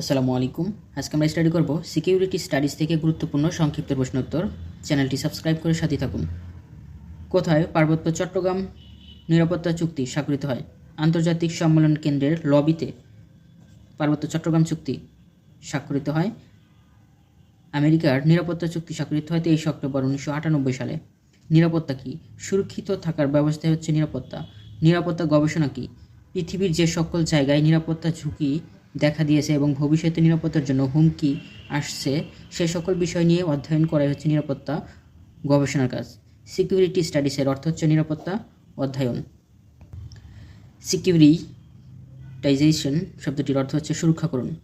আসসালামু আলাইকুম। আজকে আমরা স্টাডি করব সিকিউরিটি স্টাডিজ থেকে গুরুত্বপূর্ণ সংক্ষিপ্ত প্রশ্নোত্তর চ্যানেলটি সাবস্ক্রাইব করে সাথে থাকুন। কোথায় পার্বত্য চট্টগ্রাম নিরাপত্তা চুক্তি স্বাক্ষরিত হয়? আন্তর্জাতিক সম্মেলন কেন্দ্রের লবিতে পার্বত্য চট্টগ্রাম চুক্তি স্বাক্ষরিত হয়। আমেরিকার নিরাপত্তা চুক্তি স্বাক্ষরিত হয় তেইশ অক্টোবর উনিশশো আটানব্বই সালে। নিরাপত্তা কী? সুরক্ষিত থাকার ব্যবস্থাই হচ্ছে নিরাপত্তা। নিরাপত্তা গবেষণা কী? পৃথিবীর যে সকল জায়গায় নিরাপত্তা ঝুঁকি দেখা দিয়েছে এবং ভবিষ্যতে নিরাপত্তার জন্য হুমকি আসছে। সে সকল বিষয় নিয়ে অধ্যয়ন করাই হচ্ছে নিরাপত্তা গবেষণার কাজ। সিকিউরিটি স্টাডিসের অর্থ হচ্ছে নিরাপত্তা অধ্যয়ন। সিকিউরিটাইজেশন শব্দটির অর্থ হচ্ছে সুরক্ষাকরণ।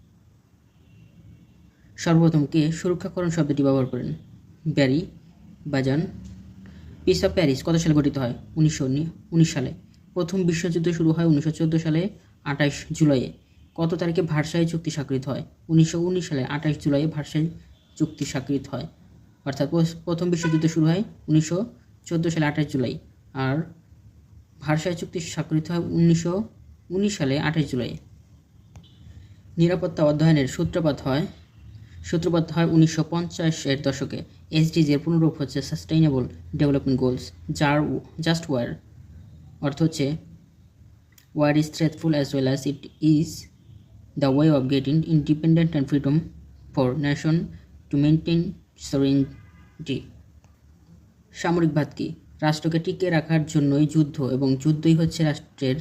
সর্বপ্রথম কে সুরক্ষাকরণ শব্দটি ব্যবহার করেন। ব্যারি বাজান। পিস অফ প্যারিস কত সালে গঠিত হয়? উনিশশো উনিশ সালে। প্রথম বিশ্বযুদ্ধ শুরু হয় উনিশশো চোদ্দ সালে, আঠাশ জুলাইয়ে। কত তারিখে ভারসাই চুক্তি স্বাক্ষরিত হয়? উনিশশো উনিশ সালে আঠাশ জুলাই ভারসাই চুক্তি স্বাক্ষরিত হয়। অর্থাৎ প্রথম বিশ্বযুদ্ধ শুরু হয় উনিশশো চোদ্দ সালে আঠাশ জুলাই। আর ভারসাই চুক্তি স্বাক্ষরিত হয় উনিশশো উনিশ সালে আঠাশ জুলাই নিরাপত্তা অধ্যয়নের সূত্রপাত হয় সূত্রপাত হয় উনিশশো পঞ্চাশের দশকে। এসডিজির পুনরূপ হচ্ছে সাস্টেইনেবল ডেভেলপমেন্ট গোলস যার জাস্ট ওয়ার অর্থ হচ্ছে war is threatful as well as it is the way of getting independent and freedom for nation to maintain sovereignty সামরিকবাদ কি রাষ্ট্রকে টিকিয়ে রাখার জন্যই যুদ্ধ এবং যুদ্ধই হচ্ছে রাষ্ট্রের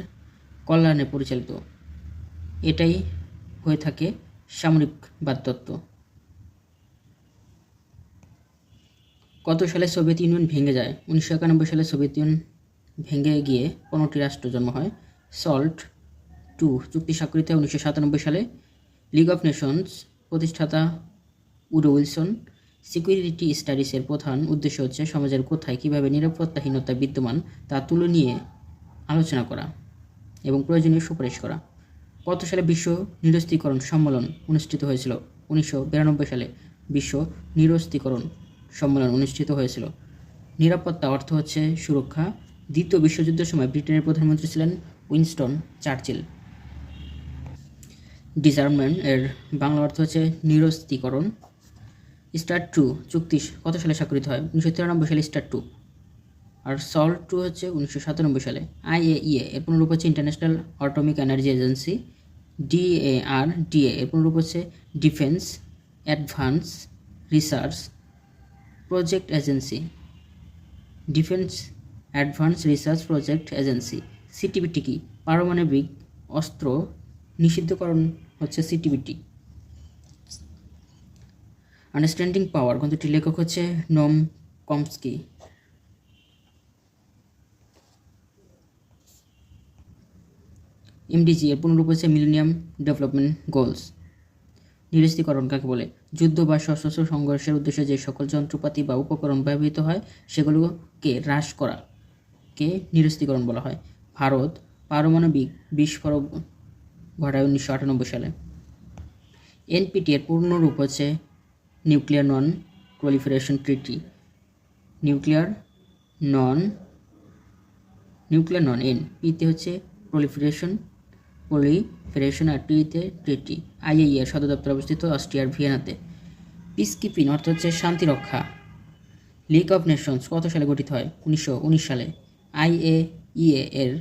কল্যাণে পরিচালিত। এটাই হয়ে থাকে সামরিকবাদ তত্ত্ব কত সালে সোভিয়েত ইউনিয়ন ভেঙে যায়? উনিশশো একানব্বই সালে সোভিয়েত ইউনিয়ন ভেঙে গিয়ে পনেরোটি রাষ্ট্র জন্ম হয়। সল্ট টু চুক্তি স্বাক্ষরিত হয় উনিশশো সাতানব্বই সালে লিগ অফ নেশনস প্রতিষ্ঠাতা উডো উইলসন সিকিউরিটি স্টাডিজের প্রধান উদ্দেশ্য হচ্ছে সমাজের কোথায় কীভাবে নিরাপত্তাহীনতা বিদ্যমান তা তুলে নিয়ে আলোচনা করা এবং প্রয়োজনীয় সুপারিশ করা। কত সালে বিশ্ব নিরস্ত্রীকরণ সম্মেলন অনুষ্ঠিত হয়েছিল। উনিশশো বিরানব্বই সালে বিশ্ব নিরস্ত্রীকরণ সম্মেলন অনুষ্ঠিত হয়েছিল। নিরাপত্তা অর্থ হচ্ছে সুরক্ষা। দ্বিতীয় বিশ্বযুদ্ধের সময় ব্রিটেনের প্রধানমন্ত্রী ছিলেন উইনস্টন চার্চিল। ডিসার্টমেন্ট এর বাংলা অর্থ হচ্ছে নিরস্ত্রীকরণ। স্টার টু চুক্তি কত সালে স্বাক্ষরিত হয়? উনিশশো তিরানব্বই সালে স্টার টু আর সল্ট টু হচ্ছে উনিশশো সাতানব্বই সালে। আইএইএ এর পুনরূপ হচ্ছে international atomic energy agency DAR DA এর পুনরূপ হচ্ছে defence advance research project agency defence advance research project agency CTBT কি পারমাণবিক অস্ত্র নিষিদ্ধকরণ হচ্ছে সিটিবিটি আন্ডারস্ট্যান্ডিং পাওয়ার গ্রন্থটির লেখক হচ্ছে নম কমস্কি। এমডিজি এর পুনরূপ হচ্ছে মিলেনিয়াম ডেভেলপমেন্ট গোলস নিরস্ত্রীকরণ কাকে বলে? যুদ্ধ বা সশস্ত্র সংঘর্ষের উদ্দেশ্যে যে সকল যন্ত্রপাতি বা উপকরণ ব্যবহৃত হয়, সেগুলোকে হ্রাস করা কে নিরস্ত্রীকরণ বলা হয়। ভারত পারমাণবিক বিস্ফোরক ঘটায় উনিশশো আটানব্বই সালে। এনপিটি এর পূর্ণরূপ হচ্ছে nuclear non proliferation treaty. Nuclear non nuclear non N পিতে হচ্ছে প্রলিফারেশন প্রলিফারেশন আর টিতে ট্রিটি। আইএই এর সদর দপ্তর অবস্থিত অস্ট্রিয়ার ভিয়েনাতে। পিস কিপিং অর্থ হচ্ছে শান্তি রক্ষা। লিগ অফ নেশনস কত সালে গঠিত হয়? উনিশশো উনিশ সালে। আইএ ইএ এর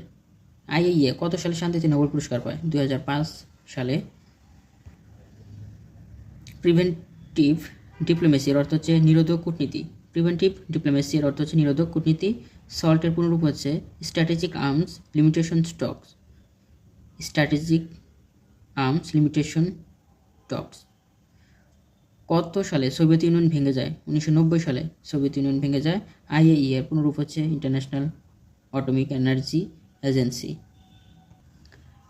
আইএইএ কত সালে শান্তিতে নোবেল পুরস্কার পায়? দু হাজার পাঁচ সালে। প্রিভেন্টিভ ডিপ্লোমেসির অর্থ হচ্ছে নিরোধক কূটনীতি। প্রিভেন্টিভ ডিপ্লোমেসির অর্থ হচ্ছে নিরোধক কূটনীতি। সল্টের পুনরূপ হচ্ছে strategic arms limitation stocks strategic arms limitation stocks কত সালে সোভিয়েত ইউনিয়ন ভেঙে যায়? উনিশশো নব্বই সালে সোভিয়েত ইউনিয়ন ভেঙে যায়। আইএই এর পুনরূপ হচ্ছে ইন্টারন্যাশনাল অটোমিক এনার্জি এজেন্সি।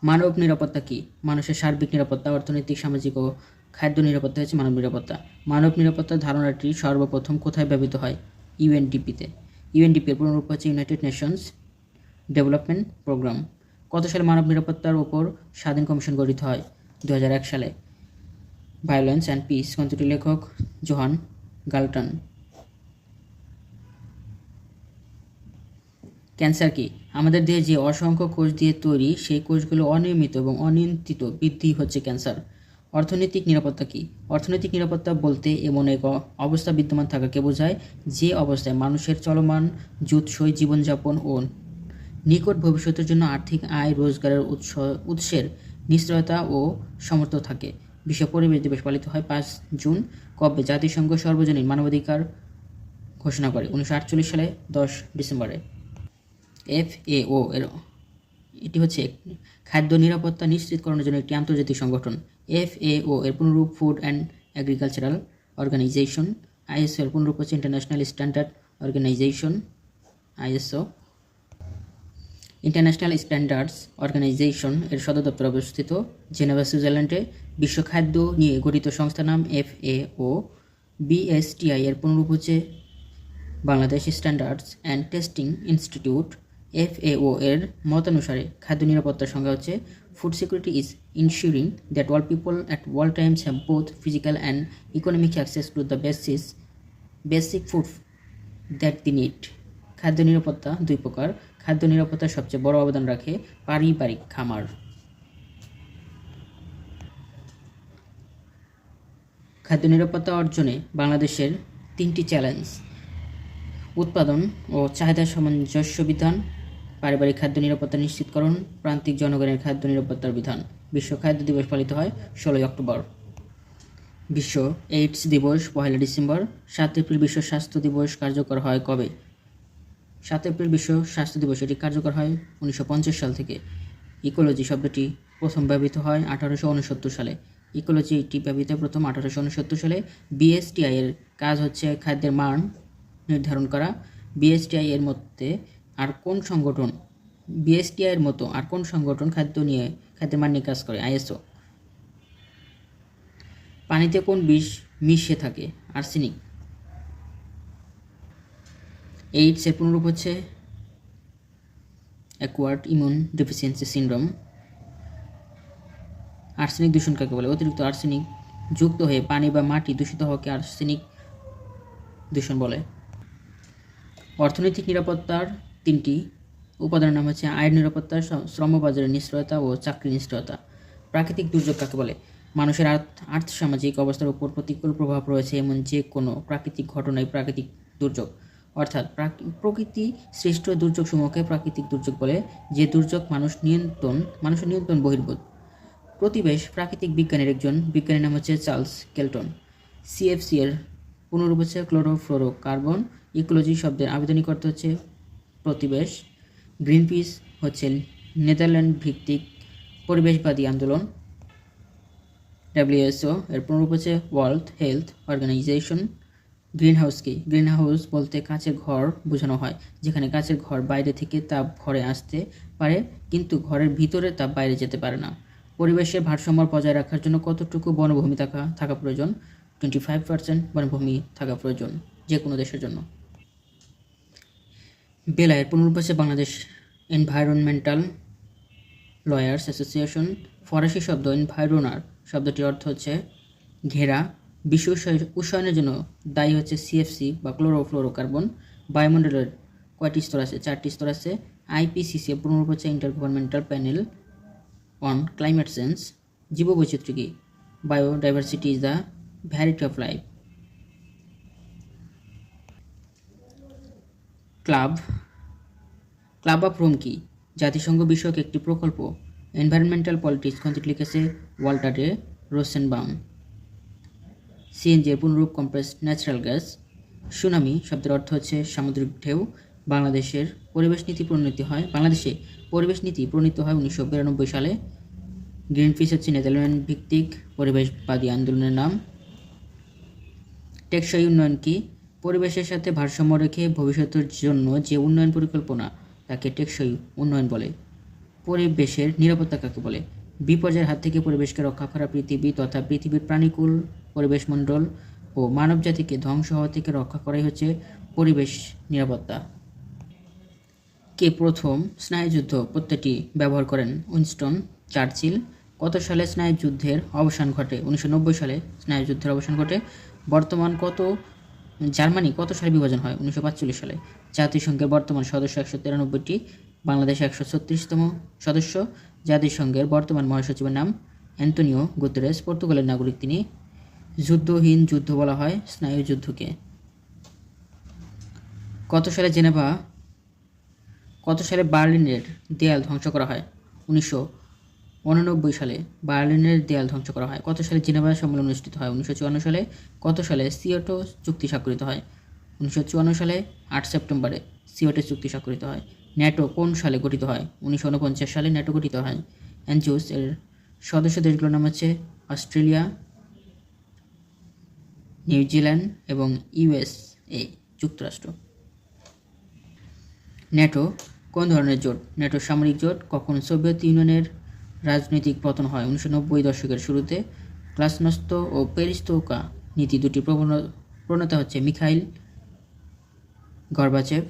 মানব নিরাপত্তা কি? মানুষের সার্বিক নিরাপত্তা, অর্থনৈতিক, সামাজিক ও খাদ্য নিরাপত্তা হচ্ছে মানব নিরাপত্তা। মানব নিরাপত্তার ধারণাটি সর্বপ্রথম কোথায় ব্যবহৃত হয়? ইউএনডিপিতে ইউএনডিপি এর পুনরূপ হচ্ছে ইউনাইটেড নেশনস ডেভেলপমেন্ট প্রোগ্রাম। কত সালে মানব নিরাপত্তার ওপর স্বাধীন কমিশন গঠিত হয়? দু হাজার এক সালে। ভায়োলেন্স অ্যান্ড পিস, গ্রন্থটির লেখক জোহান গালটন। ক্যান্সার কি আমাদের দেহে যে অসংখ্য কোষ দিয়ে তৈরি, সেই কোষগুলো অনিয়মিত এবং অনিয়ন্ত্রিত বৃদ্ধি হচ্ছে ক্যান্সার। অর্থনৈতিক নিরাপত্তা কী? অর্থনৈতিক নিরাপত্তা বলতে এমন এক অবস্থা বিদ্যমান থাকাকে বোঝায় যে অবস্থায় মানুষের চলমান, জুৎসই জীবনযাপন ও নিকট ভবিষ্যতের জন্য আর্থিক আয়, রোজগারের উৎস উৎসের নিশ্চয়তা ও সমর্থ থাকে। বিশ্ব পরিবেশ দিবস পালিত হয় পাঁচ জুন, কবে জাতিসংঘ সর্বজনীন মানবাধিকার ঘোষণা করে? উনিশশো আটচল্লিশ সালে দশ ডিসেম্বরে। এফ এ ও এর এটি হচ্ছে খাদ্য নিরাপত্তা নিশ্চিতকরণের জন্য একটি আন্তর্জাতিক সংগঠন। এফ এ ও এর পুনরূপ food and agricultural organisation ISO এর পুনরূপ হচ্ছে international standard organisation ISO international standards organisation এর সদর দপ্তর অবস্থিত জেনেভা, সুইজারল্যান্ডে। বিশ্ব খাদ্য নিয়ে গঠিত সংস্থার নাম এফ এ ও বিএসটিআই এর পুনরূপ হচ্ছে Bangladesh standards and testing institute FAO এর মতানুসারে খাদ্য নিরাপত্তার সংজ্ঞা হচ্ছে food security is ensuring that all people at all times have both physical and economic access to the basis basic food that the need খাদ্য নিরাপত্তা দুই প্রকার। খাদ্য নিরাপত্তার সবচেয়ে বড় অবদান রাখে পারিবারিক খামার। খাদ্য নিরাপত্তা অর্জনে বাংলাদেশের তিনটি চ্যালেঞ্জ উৎপাদন ও চাহিদা সামঞ্জস্য বিধান পারিবারিক খাদ্য নিরাপত্তা নিশ্চিতকরণ, প্রান্তিক জনগণের খাদ্য নিরাপত্তার বিধান। বিশ্ব খাদ্য দিবস পালিত হয় ষোলোই অক্টোবর। বিশ্ব এইডস দিবস, পহেলা ডিসেম্বর। সাত এপ্রিল বিশ্ব স্বাস্থ্য দিবস কার্যকর হয় কবে? সাত এপ্রিল বিশ্ব স্বাস্থ্য দিবস, এটি কার্যকর হয় উনিশশো পঞ্চাশ সাল থেকে। ইকোলজি শব্দটি প্রথম ব্যবহৃত হয় আঠারোশো উনসত্তর সালে। ইকোলজি এটি ব্যবহৃত প্রথম আঠারোশো উনসত্তর সালে। বিএসটিআই এর কাজ হচ্ছে খাদ্যের মান নির্ধারণ করা। বিএসটিআই এর মধ্যে আর কোন সংগঠন বিএসটিআই এর মতো আর কোন সংগঠন খাদ্য নিয়ে খাদ্যের মান কাজ করে? আইএসও। পানিতে কোন বিষ মিশে থাকে? আর্সেনিক। এইডস এর পুনরূপ হচ্ছে acquired immune deficiency syndrome. Arsenic দূষণ কাকে বলে? অতিরিক্ত আর্সেনিক যুক্ত হয়ে পানি বা মাটি দূষিত হওয়াকে আর্সেনিক দূষণ বলে। অর্থনৈতিক নিরাপত্তার তিনটি উপাদানের নাম হচ্ছে আয়ের নিরাপত্তা শ্রম শ্রমবাজারের নিশ্চয়তা ও চাকরির নিশ্চয়তা। প্রাকৃতিক দুর্যোগ কাকে বলে? মানুষের আর্থ, আর্থসামাজিক অবস্থার উপর প্রতিকূল প্রভাব রয়েছে এমন যে কোনো প্রাকৃতিক ঘটনাই প্রাকৃতিক দুর্যোগ। অর্থাৎ প্রাক- প্রকৃতি সৃষ্ট দুর্যোগসমূহকে প্রাকৃতিক দুর্যোগ বলে, যে দুর্যোগ মানুষ নিয়ন্ত্রণ, মানুষের নিয়ন্ত্রণ বহির্ভূত। প্রতিবেশ প্রাকৃতিক বিজ্ঞানের একজন, বিজ্ঞানীর নাম হচ্ছে চার্লস কেলটন। সিএফসি এর পুনরূপ হচ্ছে ক্লোরোফ্লোরো কার্বন ইকোলজি শব্দের আবেদনিক অর্থ হচ্ছে প্রতিবেশ। গ্রিন পিস হচ্ছে নেদারল্যান্ড ভিত্তিক পরিবেশবাদী আন্দোলন। ডাব্লিউএসও এর পুনরূপ হচ্ছে world health organisation green house কি গ্রিন হাউস বলতে কাঁচের ঘর বোঝানো হয়, যেখানে কাঁচের ঘর বাইরে থেকে তাপ ঘরে আসতে পারে, কিন্তু ঘরের ভিতরে তাপ বাইরে যেতে পারে না। পরিবেশের ভারসাম্য বজায় রাখার জন্য কতটুকু বনভূমি থাকা থাকা প্রয়োজন? টোয়েন্টি ফাইভ পার্সেন্ট বনভূমি থাকা প্রয়োজন যে কোনো দেশের জন্য। বেলায়ের হচ্ছে বাংলাদেশ এনভায়রনমেন্টাল লয়ার্স অ্যাসোসিয়েশন ফরাসি শব্দ এনভায়রোনার শব্দটির অর্থ হচ্ছে ঘেরা বিশ্ব উষ্ণ- উষ্ণায়নের জন্য দায়ী হচ্ছে সিএফসি বা ক্লোরোফ্লোরোকার্বন বায়ুমণ্ডলের কয়টি স্তর আছে? চারটি স্তর আছে। আইপিসিসি পুনরূপ হচ্ছে intergovernmental panel on climate change জীববৈচিত্র্য কি? Biodiversity is the variety of life club club of Rome কি? জাতিসংঘ বিষয়ক একটি প্রকল্প, এনভায়রনমেন্টাল পলিটিক্স গ্রন্থটি লিখেছে ওয়াল্টারে রোসেনবাম সিএনজি এর পুনরূপ কম্প্রেস ন্যাচারাল গ্যাস। সুনামি শব্দের অর্থ হচ্ছে সামুদ্রিক ঢেউ। বাংলাদেশের পরিবেশ নীতি প্রণীত হয়, বাংলাদেশে পরিবেশ নীতি প্রণীত হয় উনিশশো বিরানব্বই সালে। গ্রিনপিস হচ্ছে নেদারল্যান্ড ভিত্তিক পরিবেশবাদী আন্দোলনের নাম। টেকসই উন্নয়ন কি? পরিবেশের সাথে ভারসাম্য রেখে ভবিষ্যতের জন্য যে উন্নয়ন পরিকল্পনা তাকে টেকসই উন্নয়ন বলে। পরিবেশের নিরাপত্তা কাকে বলে? বিপর্যয়ের হাত থেকে পরিবেশকে রক্ষা করা পৃথিবী তথা পৃথিবীর প্রাণীকুল, পরিবেশ মণ্ডল ও মানবজাতিকে ধ্বংস হওয়া থেকে রক্ষা করাই হচ্ছে পরিবেশ নিরাপত্তা। কে প্রথম স্নায়ুযুদ্ধ প্রত্যেকটি ব্যবহার করেন? Winston Churchill. কত সালে স্নায়ুযুদ্ধের অবসান ঘটে? উনিশশো নব্বই সালে স্নায়ুযুদ্ধের অবসান ঘটে। বর্তমান কত জার্মানি কত সালে বিভাজন হয়? উনিশশো পাঁচচল্লিশ সালে। জাতিসংঘের বর্তমান সদস্য একশো তিরানব্বইটি, বাংলাদেশ একশো ছত্রিশতম সদস্য। জাতিসংঘের বর্তমান মহাসচিবের নাম অ্যান্টনিও গুতেরেস। পর্তুগালের নাগরিক তিনি। যুদ্ধহীন যুদ্ধ বলা হয় স্নায়ু যুদ্ধকে। কত সালে জেনেভা, কত সালে বার্লিনের দেয়াল ধ্বংস করা হয়? উনিশশো উননব্বই সালে বার্লিনের দেয়াল ধ্বংস করা হয়। কত সালে জেনেভা সম্মেলন অনুষ্ঠিত হয়? উনিশশো চুয়ান্ন সালে কত সালে সিওটো চুক্তি স্বাক্ষরিত হয়? উনিশশো চুয়ান্ন সালে আট সেপ্টেম্বরে সিওটো চুক্তি স্বাক্ষরিত হয়। ন্যাটো কোন সালে গঠিত হয়? উনিশশো উনপঞ্চাশ সালে ন্যাটো গঠিত হয়। অ্যানজুস এর সদস্য দেশগুলোর নাম হচ্ছে অস্ট্রেলিয়া নিউজিল্যান্ড এবং ইউএসএ যুক্তরাষ্ট্র। ন্যাটো কোন ধরনের জোট? ন্যাটো সামরিক জোট কখন সোভিয়েত ইউনিয়নের রাজনৈতিক পতন হয় উনিশশো নব্বই দশকের শুরুতে। ক্লাসনস্ত ও পেরিস্তোকা নীতি দুটি প্রবণ- প্রণেতা হচ্ছে মিখাইল গর্বাচেভ।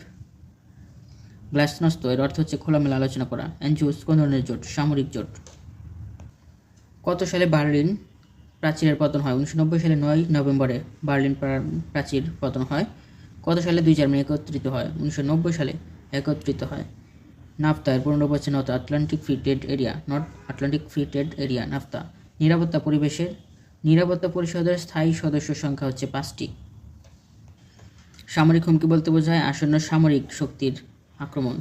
গ্লাসনস্ত এর অর্থ হচ্ছে খোলামেলা আলোচনা করা, অ্যানজুস, কোন ধরনের জোট, সামরিক জোট। কত সালে বার্লিন প্রাচীরের পতন হয়? উনিশশো নব্বই সালে নয় নভেম্বরে বার্লিন প্রাচীর পতন হয়। কত সালে দুই জার্মানি একত্রিত হয়? উনিশশো নব্বই সালে একত্রিত হয়। নাফতা, এর পনেরো বছর North Atlantic free trade area, North Atlantic free trade area, NAFTA. নিরাপত্তা পরিবেশের নিরাপত্তা পরিষদের স্থায়ী সদস্য সংখ্যা হচ্ছে পাঁচটি। সামরিক হুমকি বলতে বোঝায় আসন্ন সামরিক শক্তির আক্রমণ।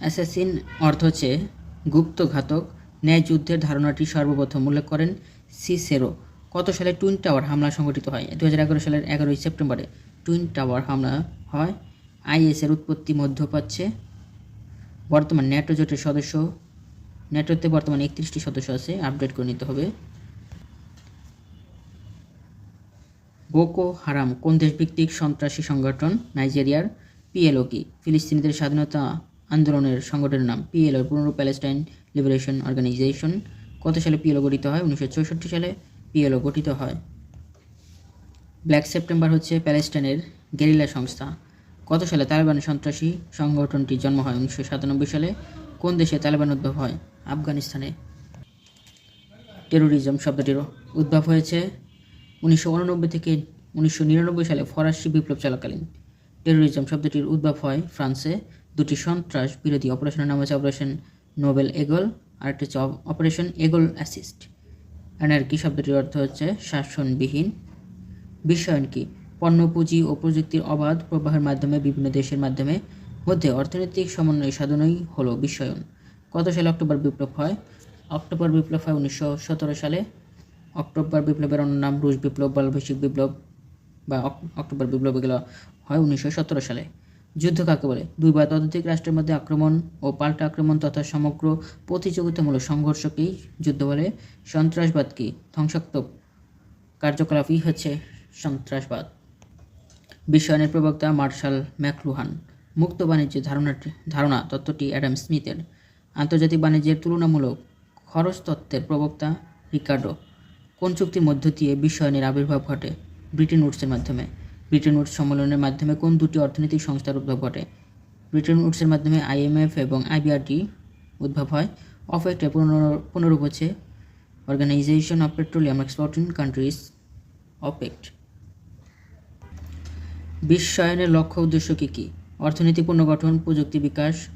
অ্যাসাসিন অর্থ হচ্ছে গুপ্ত ঘাতক। ন্যায় যুদ্ধের ধারণাটি সর্বপ্রথম উল্লেখ করেন সিসেরো। কত সালে টুইন টাওয়ার হামলা সংঘটিত হয়? দু হাজার এগারো সালের এগারোই সেপ্টেম্বরে টুইন টাওয়ার হামলা হয়। আইএসের উৎপত্তি মধ্যপ্রাচ্যে। বর্তমান ন্যাটো জোটের সদস্য, ন্যাটোতে বর্তমানে একত্রিশটি সদস্য আছে, আপডেট করে নিতে হবে। বোকো হারাম, কোন দেশভিত্তিক সন্ত্রাসী সংগঠন? নাইজেরিয়ার পিএলও কি? ফিলিস্তিনিদের স্বাধীনতা আন্দোলনের সংগঠনের নাম পিএলও পুনরূপ প্যালেস্টাইন লিবারেশন অর্গানাইজেশন। কত সালে পিএলও গঠিত হয়? উনিশশো চৌষট্টি সালে পিএলও গঠিত হয়। ব্ল্যাক সেপ্টেম্বর হচ্ছে প্যালেস্টাইনের গেরিলা সংস্থা। কত সালে তালেবান সন্ত্রাসী সংগঠনটির জন্ম হয়? উনিশশো সাতানব্বই সালে কোন দেশে তালেবান উদ্ভব হয়? আফগানিস্তানে। টেরোরিজম শব্দটির উদ্ভব হয়েছে উনিশশো উননব্বই থেকে উনিশশো নিরানব্বই সালে ফরাসি বিপ্লব চলাকালীন। টেরোরিজম শব্দটির উদ্ভব হয় ফ্রান্সে। দুটি সন্ত্রাস বিরোধী অপারেশনের নাম হচ্ছে অপারেশন নোবেল এগল আর একটি হচ্ছে অপারেশন এগল অ্যাসিস্ট অ্যানার্কি শব্দটির অর্থ হচ্ছে শাসনবিহীন। বিশ্বায়ন কি? পণ্য পুঁজি ও প্রযুক্তির অবাধ প্রবাহের মাধ্যমে বিভিন্ন দেশের মাধ্যমে মধ্যে অর্থনৈতিক সমন্বয় সাধনই হলো বিশ্বায়ন। কত সালে অক্টোবর বিপ্লব হয়। অক্টোবর বিপ্লব হয় উনিশশো সতেরো সালে। অক্টোবর বিপ্লবের অন্য নাম রুশ বিপ্লব বৈশ্বিক বিপ্লব বা অক- অক্টোবর বিপ্লব এগুলো হয় উনিশশো সতেরো সালে। যুদ্ধ কাকে বলে? দুই বা ততোধিক রাষ্ট্রের মধ্যে আক্রমণ ও পাল্টা আক্রমণ তথা সমগ্র প্রতিযোগিতামূলক সংঘর্ষকেই যুদ্ধ বলে। সন্ত্রাসবাদ কি? ধ্বংসাত্মক কার্যকলাপই হচ্ছে সন্ত্রাসবাদ। বিশ্বায়নের প্রবক্তা মার্শাল ম্যাকলুহান। মুক্ত বাণিজ্যের ধারণাটি ধারণা তত্ত্বটি অ্যাডাম স্মিথের। আন্তর্জাতিক বাণিজ্যের তুলনামূলক খরচ তত্ত্বের প্রবক্তা রিকার্ডো। কোন চুক্তির মধ্য দিয়ে বিশ্বায়নের আবির্ভাব ঘটে? ব্রিটেন উডসের মাধ্যমে। ব্রিটেন উডস সম্মেলনের মাধ্যমে কোন দুটি অর্থনৈতিক সংস্থার উদ্ভব ঘটে? ব্রিটেন উডসের মাধ্যমে আইএমএফ এবং আইবিআরটি উদ্ভব হয়। অফেক্টের পুনরূপ হচ্ছে organisation of petroleum exporting countries অপেক্ট বিশ্বায়নের লক্ষ্য উদ্দেশ্য কী কী? অর্থনীতি, পুনর্গঠন, প্রযুক্তি বিকাশ,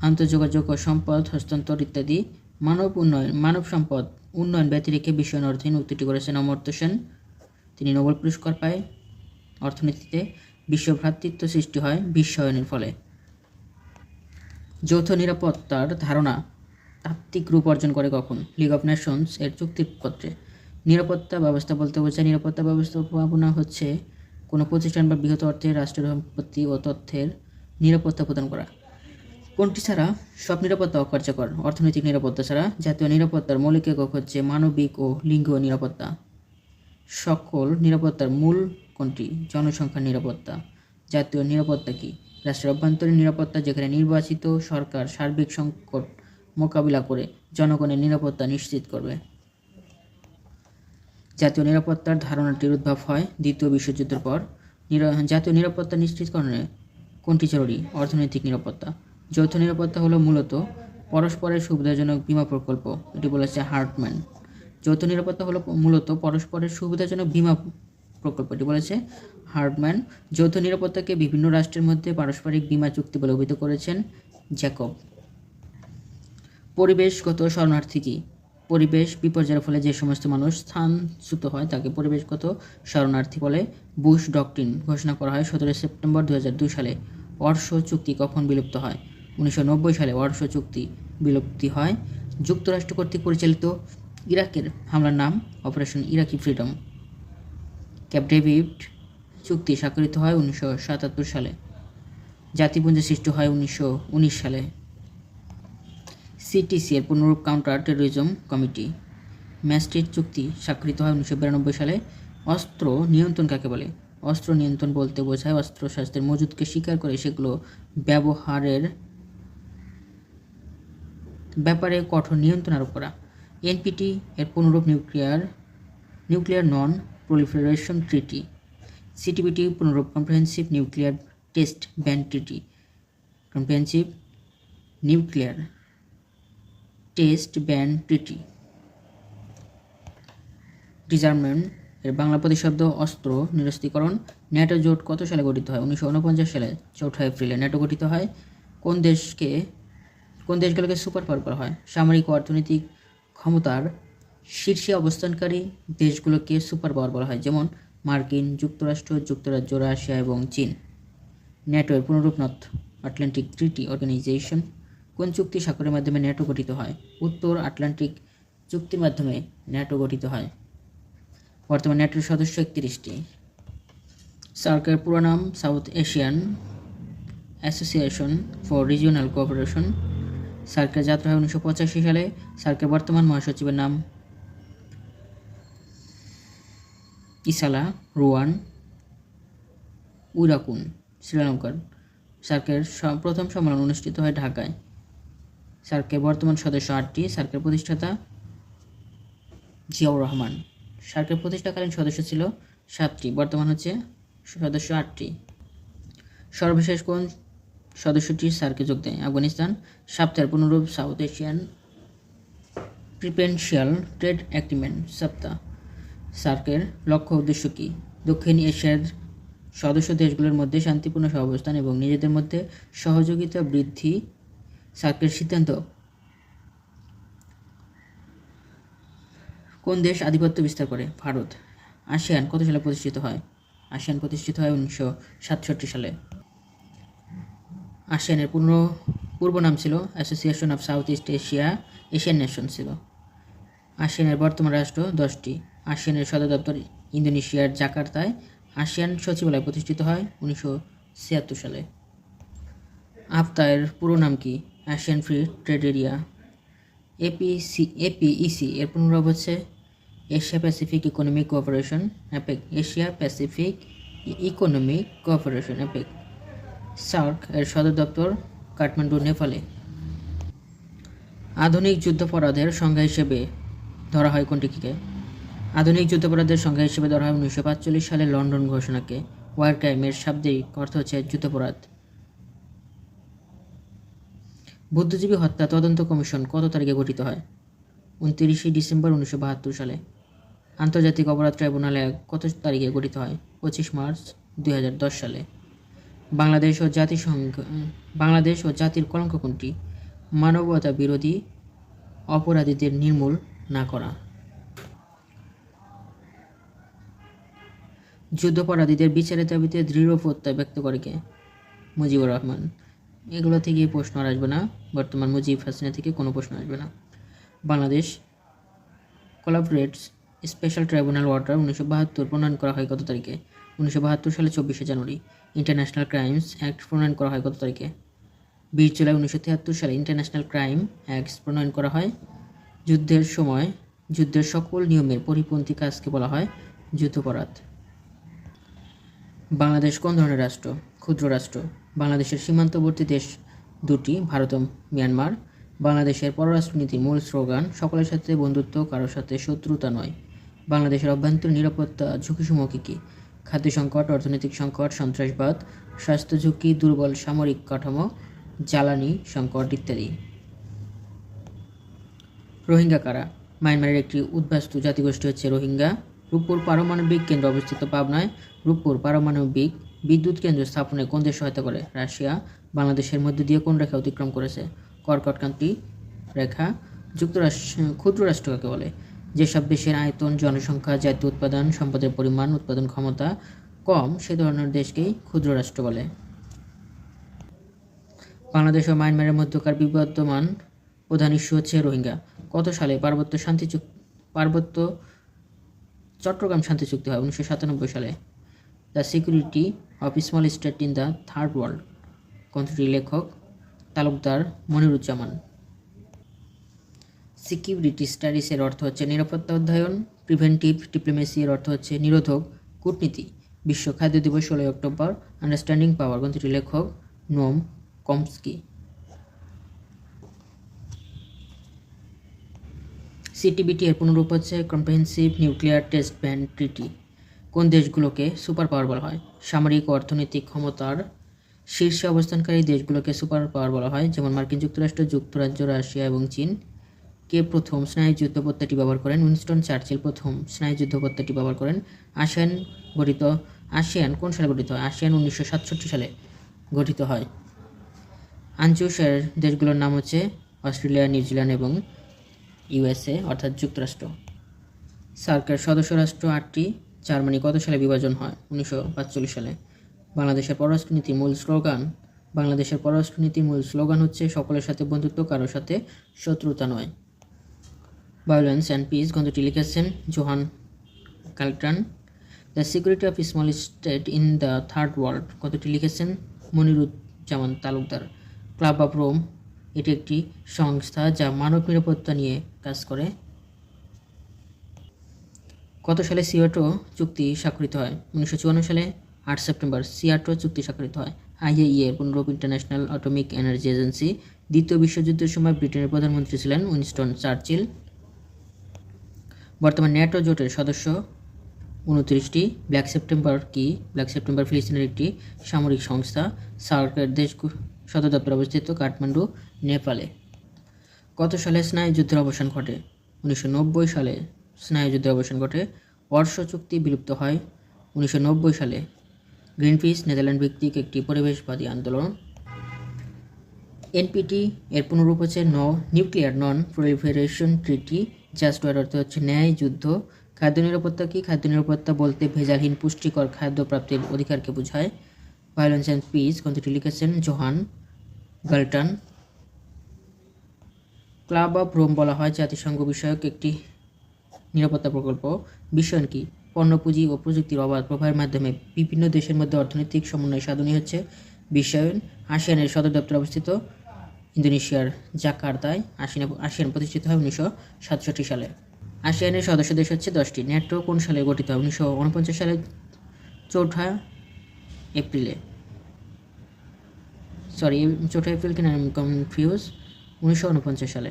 আন্তর্যোগাযোগ ও সম্পদ, হস্তান্তর ইত্যাদি। মানব উন্নয়ন, মানব সম্পদ, উন্নয়ন ব্যতিরেকে বিশ্বায়ন অর্থহীন উক্তিটি করেছেন অমর্ত্য সেন। তিনি নোবেল পুরস্কার পায় অর্থনীতিতে। বিশ্ব ভ্রাতৃত্ব সৃষ্টি হয় বিশ্বায়নের ফলে। যৌথ নিরাপত্তার ধারণা তাত্ত্বিক রূপ অর্জন করে কখন? লিগ অফ নেশনস এর চুক্তিপত্রে। নিরাপত্তা ব্যবস্থা বলতে বোঝায়, নিরাপত্তা ব্যবস্থাপনা হচ্ছে কোনো প্রতিষ্ঠান বা বৃহৎ অর্থে রাষ্ট্রের সম্পত্তি ও তথ্যের নিরাপত্তা প্রদান করা। কোনটি ছাড়া সব নিরাপত্তা অকার্যকর, অর্থনৈতিক নিরাপত্তা ছাড়া জাতীয় নিরাপত্তার মৌলিক একক হচ্ছে মানবিক ও লিঙ্গ নিরাপত্তা। সকল নিরাপত্তার মূল কোনটি? জনসংখ্যার নিরাপত্তা। জাতীয় নিরাপত্তা কি? রাষ্ট্রের অভ্যন্তরীণ নিরাপত্তা যেখানে নির্বাচিত সরকার সার্বিক সংকট মোকাবিলা করে জনগণের নিরাপত্তা নিশ্চিত করবে। জাতীয় নিরাপত্তার ধারণাটির উদ্ভব হয় দ্বিতীয় বিশ্বযুদ্ধের পর। জাতীয় নিরাপত্তা নিশ্চিতকরণে কোনটি জরুরি? অর্থনৈতিক নিরাপত্তা। যৌথ নিরাপত্তা হলো মূলত পরস্পরের সুবিধাজনক বীমা প্রকল্প, এটি বলেছে হার্টম্যান। যৌথ নিরাপত্তা হলো মূলত পরস্পরের সুবিধাজনক বীমা প্রকল্প, এটি বলেছে হার্টম্যান। যৌথ নিরাপত্তাকে বিভিন্ন রাষ্ট্রের মধ্যে পারস্পরিক বীমা চুক্তি বলে অভিহিত করেছেন জ্যাকব। পরিবেশগত শরণার্থী কি? পরিবেশ বিপর্যয়ের ফলে যে সমস্ত মানুষ স্থানচ্যুত হয়, তাকে পরিবেশগত শরণার্থী বলে বুশ ডকটিন ঘোষণা করা হয়। সতেরোই সেপ্টেম্বর দু সালে অর্শ চুক্তি কখন বিলুপ্ত হয়? উনিশশো নব্বই সালে অর্শ চুক্তি বিলুপ্তি হয়। যুক্তরাষ্ট্র কর্তৃক পরিচালিত ইরাকের হামলার নাম operation Iraqi freedom. Camp David চুক্তি স্বাক্ষরিত হয় উনিশশো সাতাত্তর সালে। জাতিপুঞ্জ সৃষ্টি হয় উনিশশো উনিশ সালে। সিটিসি এর পুনরূপ কাউন্টার টেরোরিজম কমিটি ম্যাস্ট্রিট চুক্তি স্বাক্ষরিত হয় উনিশশো বিরানব্বই সালে। অস্ত্র নিয়ন্ত্রণ কাকে বলে? অস্ত্র নিয়ন্ত্রণ বলতে বোঝায় অস্ত্র শাস্ত্রের মজুদকে স্বীকার করে সেগুলো ব্যবহারের ব্যাপারে কঠোর নিয়ন্ত্রণ আরোপ করা। এনপিটি এর পুনরূপ nuclear nuclear non proliferation treaty CTBT পুনরূপ comprehensive nuclear test ban treaty comprehensive nuclear test ban treaty disarmament এর বাংলা প্রতিশব্দ অস্ত্র নিরস্ত্রীকরণ। ন্যাটো জোট কত সালে গঠিত হয়? উনিশশো উনপঞ্চাশ সালে চৌঠা এপ্রিলে ন্যাটো গঠিত হয়। কোন দেশকে, কোন দেশগুলোকে সুপার পাওয়ার করা হয়? সামরিক ও অর্থনৈতিক ক্ষমতার শীর্ষে অবস্থানকারী দেশগুলোকে সুপার পাওয়ার বলা হয়, যেমন মার্কিন যুক্তরাষ্ট্র, যুক্তরাজ্য, রাশিয়া এবং চীন। ন্যাটোর পুনরূপ নর্থ আটলান্টিক ট্রিটি অর্গানাইজেশন কোন চুক্তি স্বাক্ষরের মাধ্যমে ন্যাটো গঠিত হয়? উত্তর, আটলান্টিক চুক্তির মাধ্যমে ন্যাটো গঠিত হয়। বর্তমানে ন্যাটোর সদস্য একত্রিশটি। সার্কের পুরো নাম South Asian association for regional cooperation. সার্কের যাত্রা হয় উনিশশো পঁচাশি সালে। সার্কের বর্তমান মহাসচিবের নাম ইসালা রুয়ান উরাকুন শ্রীলঙ্কার। সার্কের প্রথম সম্মেলন অনুষ্ঠিত হয় ঢাকায়। সার্কের বর্তমান সদস্য আটটি সার্কের প্রতিষ্ঠাতা জিয়াউর রহমান। সার্কের প্রতিষ্ঠাকালীন সদস্য ছিল সাতটি, বর্তমান হচ্ছে সদস্য আটটি। সর্বশেষ কোন সদস্যটি সার্কে যোগ দেয়? আফগানিস্তান, সপ্তাহের পুনরূপ South Asian preferential trade agreement, সপ্তাহ। সার্কের লক্ষ্য উদ্দেশ্য কী? দক্ষিণ এশিয়ার সদস্য দেশগুলোর মধ্যে শান্তিপূর্ণ সহাবস্থান এবং নিজেদের মধ্যে সহযোগিতা বৃদ্ধি সার্কের সিদ্ধান্ত। কোন দেশ আধিপত্য বিস্তার করে? ভারত। আসিয়ান কত সালে প্রতিষ্ঠিত হয়? আসিয়ান প্রতিষ্ঠিত হয় উনিশশো সাতষট্টি সালে। আসিয়ানের পূর্ণ পূর্ব নাম ছিল association of South East Asia Asian nation ছিল। আসিয়ানের বর্তমান রাষ্ট্র দশটি। আসিয়ানের সদর দপ্তর ইন্দোনেশিয়ার জাকার্তায় আসিয়ান সচিবালয় প্রতিষ্ঠিত হয় উনিশশো ছিয়াত্তর সালে। আফতায়ের পুরো নাম কি? Asian free trade area APC APEC এর পুনরাব হচ্ছে Asia Pacific economic cooperation APEC Asia Pacific economic cooperation APEC SAARC এর সদর দপ্তর কাঠমান্ডু নেপালে আধুনিক যুদ্ধাপরাধের সংজ্ঞা হিসেবে ধরা হয় কোনটিকে আধুনিক যুদ্ধাপরাধের সংজ্ঞা হিসেবে ধরা হয় উনিশশো সালে লন্ডন ঘোষণাকে। ওয়ার ক্রাইমের শাব্দিক অর্থ হচ্ছে যুদ্ধাপরাধ বুদ্ধিজীবী হত্যা তদন্ত কমিশন কত তারিখে গঠিত হয়? উনত্রিশে ডিসেম্বর উনিশশো বাহাত্তর সালে। আন্তর্জাতিক অপরাধ ট্রাইব্যুনাল কত তারিখে গঠিত হয়? পঁচিশ মার্চ দুই হাজার দশ সালে। বাংলাদেশ ও জাতিসংঘ, বাংলাদেশ ও জাতির কলঙ্ক কোনটি? মানবতা বিরোধী অপরাধীদের নির্মূল না করা। যুদ্ধাপরাধীদের বিচারের দাবিতে দৃঢ় প্রত্যয় ব্যক্ত করে কে? মুজিবুর রহমান। এগুলো থেকে প্রশ্ন আর আসবে না। বর্তমান মুজিব হাসিনা থেকে কোনো প্রশ্ন আসবে না। Bangladesh collaborators special tribunal order উনিশশো বাহাত্তর প্রণয়ন করা হয় কত তারিখে? উনিশশো বাহাত্তর সালে চব্বিশে জানুয়ারি। ইন্টারন্যাশনাল ক্রাইমস অ্যাক্ট প্রণয়ন করা হয় কত তারিখে? বিশ জুলাই উনিশশো তিয়াত্তর সালে ইন্টারন্যাশনাল ক্রাইম অ্যাক্ট প্রণয়ন করা হয়। যুদ্ধের সময়, যুদ্ধের সকল নিয়মের পরিপন্থী কাজকে বলা হয় যুদ্ধপরাধ। বাংলাদেশ কোন ধরনের রাষ্ট্র? ক্ষুদ্র রাষ্ট্র। বাংলাদেশের সীমান্তবর্তী দেশ দুটি, ভারত ও মিয়ানমার। বাংলাদেশের পররাষ্ট্রনীতির মূল স্লোগান, সকলের সাথে বন্ধুত্ব, কারোর সাথে শত্রুতা নয়। বাংলাদেশের অভ্যন্তরীণ নিরাপত্তা ঝুঁকিসমূহ কী? কী খাদ্য সংকট, অর্থনৈতিক সংকট, সন্ত্রাসবাদ, স্বাস্থ্য ঝুঁকি, দুর্বল সামরিক কাঠামো, জ্বালানি সংকট ইত্যাদি। রোহিঙ্গা কারা? মায়ানমারের একটি উদ্বাস্তু জাতিগোষ্ঠী হচ্ছে রোহিঙ্গা। রূপপুর পারমাণবিক কেন্দ্র অবস্থিত পাবনায় রূপপুর পারমাণবিক বিদ্যুৎ কেন্দ্র স্থাপনে কোন দেশ সহায়তা করে? রাশিয়া, বাংলাদেশের মধ্য দিয়ে কোন রেখা অতিক্রম করেছে? কর্কটক্রান্তি, রেখা, যুক্তরাষ্ট্র, ক্ষুদ্র রাষ্ট্র কাকে বলে? যেসব দেশের আয়তন, জনসংখ্যা, জাতীয় উৎপাদন, সম্পদের পরিমাণ, উৎপাদন ক্ষমতা কম, সে ধরনের দেশকেই ক্ষুদ্র রাষ্ট্র বলে। বাংলাদেশ ও মায়ানমারের মধ্যকার বিবর্তমান প্রধান ইস্যু হচ্ছে রোহিঙ্গা। কত সালে পার্বত্য শান্তি চুক্তি পার্বত্য চট্টগ্রাম শান্তি চুক্তি হয়? উনিশশো সাতানব্বই সালে। The security of small state in the third world গ্রন্থটির লেখক তালুকদার মনিরুজ্জামান। সিকিউরিটি স্টাডিসের অর্থ হচ্ছে নিরাপত্তা অধ্যয়ন, প্রিভেন্টিভ ডিপ্লোমেসি এর অর্থ হচ্ছে নিরোধক কূটনীতি, বিশ্ব খাদ্য দিবস ষোলোই অক্টোবর, আন্ডারস্ট্যান্ডিং পাওয়ার, গ্রন্থটির লেখক নোম কমস্কি। সিটিবিটি এর পুনরূপ হচ্ছে comprehensive nuclear test ban treaty. কোন দেশগুলোকে সুপার পাওয়ার বলা হয়? সামরিক ও অর্থনৈতিক ক্ষমতার শীর্ষে অবস্থানকারী দেশগুলোকে সুপার পাওয়ার বলা হয়, যেমন মার্কিন যুক্তরাষ্ট্র, যুক্তরাজ্য, রাশিয়া এবং চীন। কে প্রথম? স্নায়ুযুদ্ধ পত্তাটি ব্যবহার করেন উইনস্টন চার্চিল প্রথম। স্নায়ুযুদ্ধ পত্তাটি ব্যবহার করেন আসিয়ান গঠিত, আসিয়ান কোন সালে গঠিত হয়? আসিয়ান উনিশশো সাতষট্টি সালে গঠিত হয়। আঞ্চুসের দেশগুলোর নাম হচ্ছে অস্ট্রেলিয়া, নিউজিল্যান্ড এবং ইউএসএ, অর্থাৎ যুক্তরাষ্ট্র। সার্কের সদস্য রাষ্ট্র আটটি। জার্মানি কত সালে বিভাজন হয়? উনিশশো সালে। বাংলাদেশের পররাষ্ট্রনীতির মূল স্লোগান। বাংলাদেশের পররাষ্ট্রনীতির মূল স্লোগান হচ্ছে সকলের সাথে বন্ধুত্ব, কারোর সাথে শত্রুতা নয়। ভায়োলেন্স অ্যান্ড পিস গ্রন্থটি লিখেছেন Johan Galtung. The security of small state in the third world গ্রন্থটি লিখেছেন Moniruzzaman Talukdar. Club of Rome এটি একটি সংস্থা যা মানব নিরাপত্তা নিয়ে কাজ করে। কত সালে সিয়াটো চুক্তি স্বাক্ষরিত হয়। উনিশশো চুয়ান্ন সালে আট সেপ্টেম্বর সিয়াটো চুক্তি স্বাক্ষরিত হয়। আইএইএ এর পুনরূপ ইন্টারন্যাশনাল অটোমিক এনার্জি এজেন্সি দ্বিতীয় বিশ্বযুদ্ধের সময় ব্রিটেনের প্রধানমন্ত্রী ছিলেন উইনস্টন চার্চিল। বর্তমান ন্যাটো জোটের সদস্য উনত্রিশটি। ব্ল্যাক সেপ্টেম্বর কি? ব্ল্যাক সেপ্টেম্বর ফিলিস্তিনের একটি সামরিক সংস্থা। সার্কের দেশ সদর দপ্তর অবস্থিত কাঠমান্ডু, নেপালে। কত সালে স্নায়ুযুদ্ধের অবসান ঘটে। উনিশশো নব্বই সালে স্নায়ুযুদ্ধের অবসান ঘটে। অর্শ চুক্তি বিলুপ্ত হয় উনিশশো নব্বই সালে। গ্রিনপিস, নেদারল্যান্ড ভিত্তিক একটি পরিবেশবাদী আন্দোলন। এনপিটি এর পুনরূপ হচ্ছে ন, nuclear non proliferation treaty just war অর্থ হচ্ছে ন্যায় যুদ্ধ। খাদ্য নিরাপত্তা কি? খাদ্য নিরাপত্তা বলতে ভেজালহীন, পুষ্টিকর খাদ্য প্রাপ্তির অধিকারকে বোঝায়। ভায়োলেন্স অ্যান্ড পিস গ্রন্থটি লিখেছেন Johan Galtung. Club of Rome বলা হয় জাতিসংঘ বিষয়ক একটি নিরাপত্তা প্রকল্প বিশ্বায়ন কি? পণ্যপুঁজি ও প্রযুক্তির অবাধ প্রবাহের মাধ্যমে বিভিন্ন দেশের মধ্যে অর্থনৈতিক সমন্বয় সাধনই হচ্ছে। বিশ্বায়ন আসিয়ানের সদর দপ্তর অবস্থিত ইন্দোনেশিয়ার জাকার্তায় আসিয়ান আসিয়ান প্রতিষ্ঠিত হয় উনিশশো সাতষট্টি সালে। আসিয়ানের সদস্য দেশ হচ্ছে দশটি। ন্যাটো কোন সালে গঠিত? হয় উনিশশো উনপঞ্চাশ সালে চৌঠা এপ্রিলে। সরি, চৌঠা এপ্রিল কিনা কনফিউজ উনিশশো উনপঞ্চাশ সালে।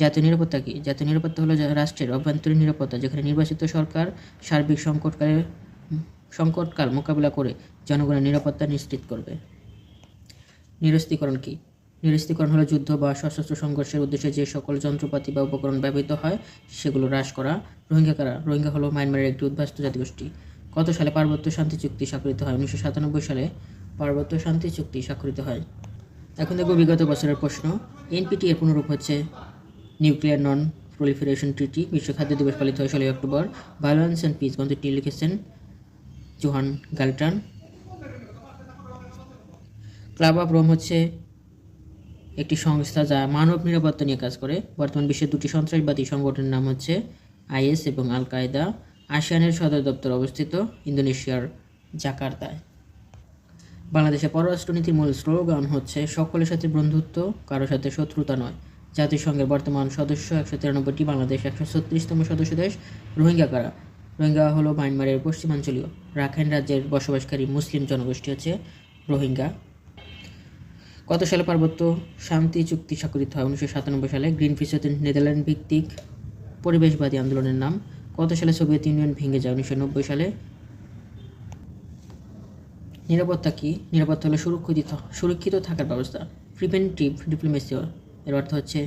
জাতীয় নিরাপত্তা কি? জাতীয় নিরাপত্তা হলো রাষ্ট্রের অভ্যন্তরীণ নিরাপত্তা, যেখানে নির্বাচিত সরকার সার্বিক সংকটকালে, সংকটকাল মোকাবিলা করে জনগণের নিরাপত্তা নিশ্চিত করবে। নিরস্ত্রীকরণ কি? নিরস্ত্রীকরণ হলো যুদ্ধ বা সশস্ত্র সংঘর্ষের উদ্দেশ্যে যে সকল যন্ত্রপাতি বা উপকরণ ব্যবহৃত হয়, সেগুলো হ্রাস করা। রোহিঙ্গা কারা? রোহিঙ্গা হলো মায়ানমারের একটি উদ্বাস্ত জাতিগোষ্ঠী। কত সালে পার্বত্য শান্তি চুক্তি স্বাক্ষরিত হয়? উনিশশো সাতানব্বই সালে পার্বত্য শান্তি চুক্তি স্বাক্ষরিত হয়। এখন দেখব বিগত বছরের প্রশ্ন। এনপিটি এর পুনরূপ হচ্ছে নিউক্লিয়ার নন প্রলিফারেশন ট্রিটি বিশ্ব খাদ্য দিবস পালিত হয় ষোলোই অক্টোবর। ভায়োলেন্স অ্যান্ড পিস গ্রন্থটি লিখেছেন Johan Galtung. Club of Rome হচ্ছে একটি সংস্থা যা মানব নিরাপত্তা নিয়ে কাজ করে। বর্তমান বিশ্বের দুটি সন্ত্রাসবাদী সংগঠনের নাম হচ্ছে আইএস এবং আল কায়দা আসিয়ানের সদর দপ্তর অবস্থিত ইন্দোনেশিয়ার জাকার্তায়। বাংলাদেশের পররাষ্ট্রনীতির মূল স্লোগান হচ্ছে, সকলের সাথে বন্ধুত্ব কারোর সাথে শত্রুতা নয়। জাতিসংঘের বর্তমান সদস্য একশো তিরানব্বইটি, বাংলাদেশ একশো ছত্রিশতম সদস্য দেশ, রোহিঙ্গা কারা? রোহিঙ্গা হলো মায়ানমারের পশ্চিমাঞ্চলীয়। রাখাইন রাজ্যের বসবাসকারী মুসলিম জনগোষ্ঠী হচ্ছে রোহিঙ্গা। কত সালে পার্বত্য শান্তি চুক্তি স্বাক্ষরিত হয়? উনিশশো সাতানব্বই সালে গ্রিনপিস হচ্ছে নেদারল্যান্ড ভিত্তিক পরিবেশবাদী আন্দোলনের নাম। কত সালে সোভিয়েত ইউনিয়ন ভেঙে যায়? উনিশশো নব্বই সালে। নিরাপত্তা কি? নিরাপত্তা হলো সুরক্ষিত সুরক্ষিত থাকার ব্যবস্থা। প্রিভেন্টিভ ডিপ্লোমেসি এর অর্থ হচ্ছে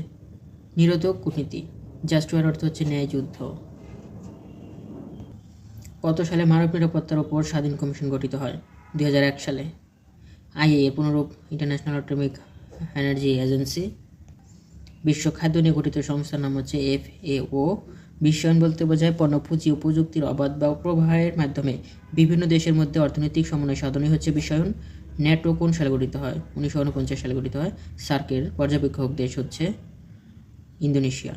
নিরোধক কূটনীতি জাস্ট এর অর্থ হচ্ছে ন্যায় যুদ্ধ। কত সালে মানব নিরাপত্তার ওপর স্বাধীন কমিশন গঠিত হয়, দুই হাজার এক সালে। আইএ পুনরূপ ইন্টারন্যাশনাল অটোমিক এনার্জি এজেন্সি বিশ্ব খাদ্য নিয়ে গঠিত সংস্থার নাম হচ্ছে এফ এ ও বিশ্বায়ন বলতে বোঝায় পণ্য পুঁজি ও প্রযুক্তির অবাধ বা প্রবাহের মাধ্যমে বিভিন্ন দেশের মধ্যে অর্থনৈতিক সমন্বয় সাধনই হচ্ছে বিশ্বায়ন ন্যাটো কোন সালে গঠিত হয়? উনিশশো উনপঞ্চাশ সালে গঠিত হয়। সার্কের পর্যবেক্ষক দেশ হচ্ছে ইন্দোনেশিয়া।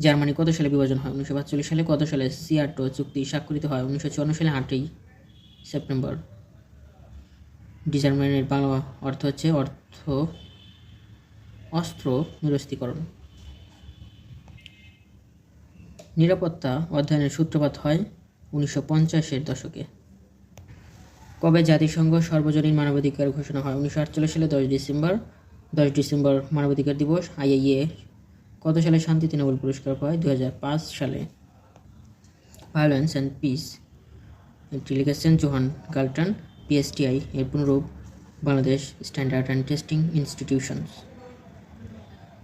জার্মানি কত সালে বিভাজন হয়? উনিশশো পাঁচচল্লিশ সালে কত সালে সিয়াটো চুক্তি স্বাক্ষরিত হয়? উনিশশো চুয়ান্ন সালে আটই সেপ্টেম্বর। ডিজার্মানের বাংলা অর্থ হচ্ছে অর্থ অস্ত্র নিরস্ত্রীকরণ। নিরাপত্তা অধ্যয়নের সূত্রপাত হয় উনিশশো পঞ্চাশের দশকে। কবে জাতিসংঘ সর্বজনীন মানবাধিকার ঘোষণা হয়? উনিশশো আটচল্লিশ সালে দশ ডিসেম্বর। দশ ডিসেম্বর মানবাধিকার দিবস আইআইএ কত সালে শান্তিতে নোবেল পুরস্কার পায়? দু হাজার পাঁচ সালে। ভায়োলেন্স অ্যান্ড পিস এটি লিখেছেন জোহান গাল্টন, পিএসটিআই এর পুনরূপ, Bangladesh standard and testing institutions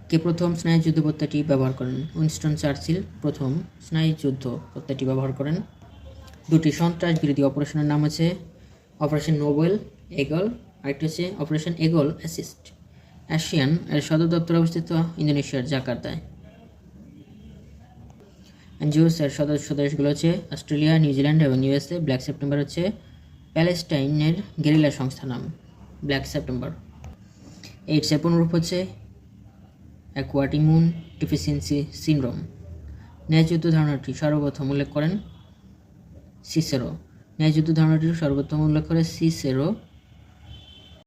কে প্রথম স্নায়ুযুদ্ধ পত্তাটি ব্যবহার করেন? উইনস্টন চার্চিল প্রথম স্নায়ুযুদ্ধ পত্তাটি ব্যবহার করেন। দুটি সন্ত্রাস বিরোধী অপারেশনের নাম আছে অপারেশন নোবেল এগল, আরেকটি হচ্ছে অপারেশন এগল অ্যাসিস্ট, অ্যাশিয়ান এর সদর দপ্তর অবস্থিত ইন্দোনেশিয়ার জাকার্তায়। এনজিওস এর সদস্য দেশগুলো হচ্ছে অস্ট্রেলিয়া নিউজিল্যান্ড এবং ইউএসএ। ব্ল্যাক সেপ্টেম্বর হচ্ছে প্যালেস্টাইনের গেরিলা সংস্থা নাম, ব্ল্যাক সেপ্টেম্বর। এইডসের পুনরূপ হচ্ছে অ্যাকোয়াটিমুন ডিফিসিয়েন্সি সিনড্রোম। ন্যায়যুদ্ধ ধারণাটি সর্বপ্রথম উল্লেখ করেন সিসেরো ন্যায়যুদ্ধ ধারণাটির সর্বোত্তম উল্লেখ করে সিসেরো